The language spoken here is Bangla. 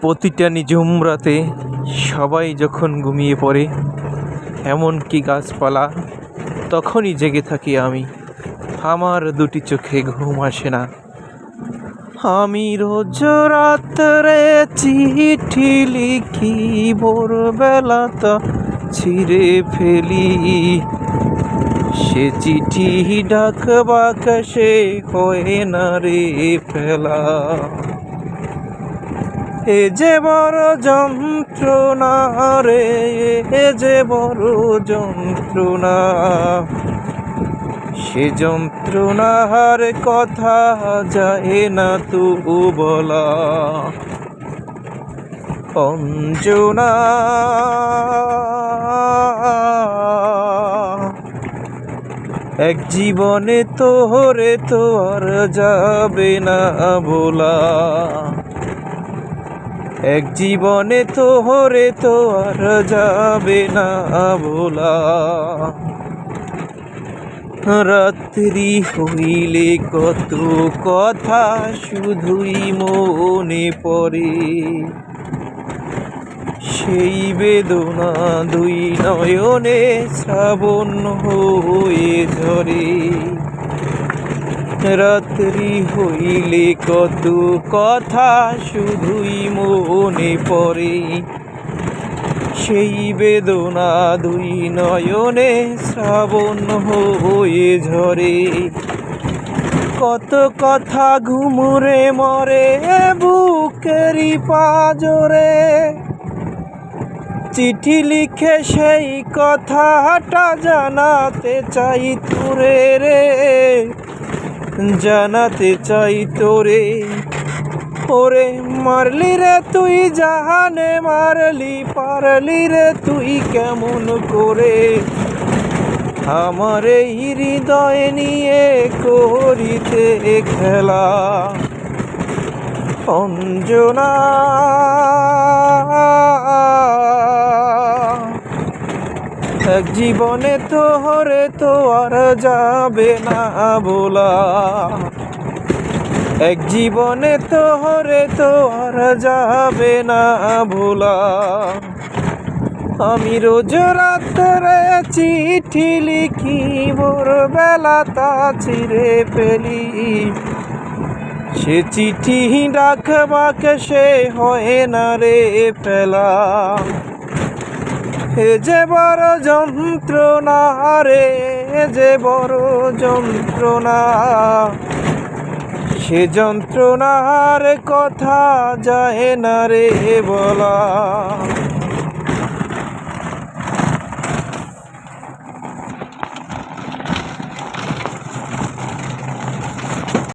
প্রতিটা নিঝুম রাতে সবাই যখন ঘুমিয়ে পড়ে, এমনকি গাছপালা, তখনই জেগে থাকি আমি। আমার দুটি চোখে ঘুম আসে না। আমি রোজ রাত্রে চিঠি লিখি ভোরবেলা তা ছিঁড়ে ফেলি। সে চিঠি ডাকবাক সে হয় না রে ফেলা। এ যে বড় যন্ত্রণা রে, এ যে বড় যন্ত্রণা। সে যন্ত্রণার কথা যায় না তু বলা। অঞ্জনা এক জীবনে তোরে তো আর যাবে না বলা। এক জীবনে তো হরে তো আর যাবে না বলা রাত্রি হইলে কত কথা শুধুই মনে পড়ে। সেই বেদনা দুই নয়নে শ্রাবণ হয়ে ঝরে। রাত্রি হইলে কত কথা শুধুই মনে পড়ে। সেই বেদনা দুই নয়নে শ্রাবণ হয়ে ঝরে। কত কথা ঘুমুরে মরে বুকেরই পাজরে। চিঠি লিখে সেই কথাটা জানাতে চাই তোরে রে। জানাতে চাই তোরে। ওরে মারলি রে তুই, জাহানে মারলি, পারলি রে তুই কেমন করে? আমার হৃদয় নিয়ে করিতে খেলা। অঞ্জনা। এক জীবনে তো হরে তো আর যাবে না বলা। এক জীবনে তো হরে তো আর যাবে না ভোলা আমি রোজ রাত্রে চিঠি লিখি, ভোরবেলা তা ছিঁড়ে ফেলি। সে চিঠি ডাকবাকে সে হয় না রে ফেলা। এ যে বড় যন্ত্রণা রে যে বড় যন্ত্রণা। সে যন্ত্রণার কথা যায় না রে বলা।